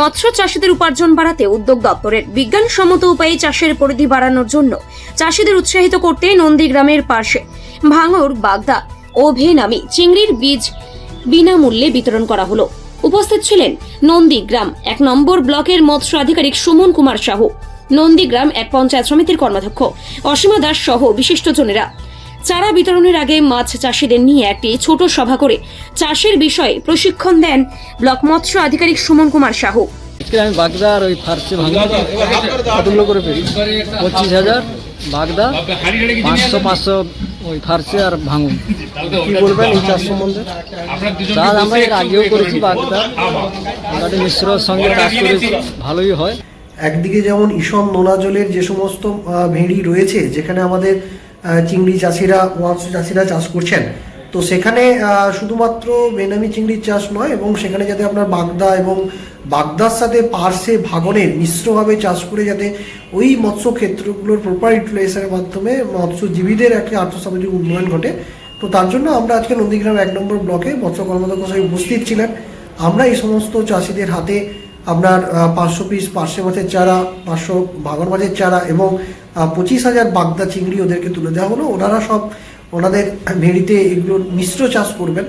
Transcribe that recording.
মৎস্য চাষিদের উপার্জন বাড়াতে উদ্যোগ দপ্তরের বিজ্ঞানসম্মত উপায়ে চাষের পরিধি বাড়ানোর জন্য চাষিদের উৎসাহিত করতে নন্দীগ্রামের পাশে ভাঙর বাগদা ও ভেনামি চিংড়ির বীজ বিনামূল্যে বিতরণ করা হলো। উপস্থিত ছিলেন নন্দীগ্রাম এক নম্বর ব্লকের মৎস্য আধিকারিক সুমন কুমার সাহু। নন্দীগ্রাম এক পঞ্চায়েত সমিতির কর্মাধ্যক্ষ অসীমা দাস সহ বিশিষ্টজনেরা চারা বিতরণের আগে মাছ চাষিদের নিয়ে একটি ছোট সভা করে চাষের বিষয়ে প্রশিক্ষণ দেন ব্লক মৎস্য আধিকারিক সুমন কুমার সাহু। আমি বাগদা আর ওই ফার্সে ভাঙা কতগুলো করে পেয়েছি? পঁচিশ হাজার বাগদা পাঁচশো পাঁচশো ওই ফার্সে আর ভাঙুন। কি বলবেন এই চাষ সম্বন্ধে? চাষ আমরা এর আগেও করেছি বাগদা। আমাদের মিশ্রর সঙ্গে চাষ করেছি ভালোই হয়। একদিকে যেমন ঈশন নোনা জলের যে সমস্ত ভেড়ি রয়েছে যেখানে আমাদের চিংড়ি চাষিরা মৎস্য চাষিরা চাষ করছেন। তো সেখানে শুধুমাত্র বেনামি চিংড়ির চাষ নয়, এবং সেখানে যাতে আপনার বাগদা এবং বাগদার সাথে পার্সে ভাগনের মিশ্রভাবে চাষ করে যাতে ওই মৎস্য ক্ষেত্রগুলোর প্রপার ইউটিলাইজেশনের মাধ্যমে মৎস্যজীবীদের একটা আর্থসামাজিক উন্নয়ন ঘটে। তো তার জন্য আমরা আজকে নন্দীগ্রাম এক নম্বর ব্লকে মৎস্য কর্মদক্ষ উপস্থিত ছিলেন। আমরা এই সমস্ত চাষিদের হাতে আপনার পাঁচশো পিস পার্শে মাছের চারা, পাঁচশো বাগর মাছের চারা এবং পঁচিশ হাজার বাগদা চিংড়ি ওদেরকে তুলে দেওয়া হলো। ওনারা সব, ওনাদের ভেড়িতে এগুলো মিশ্র চাষ করবেন।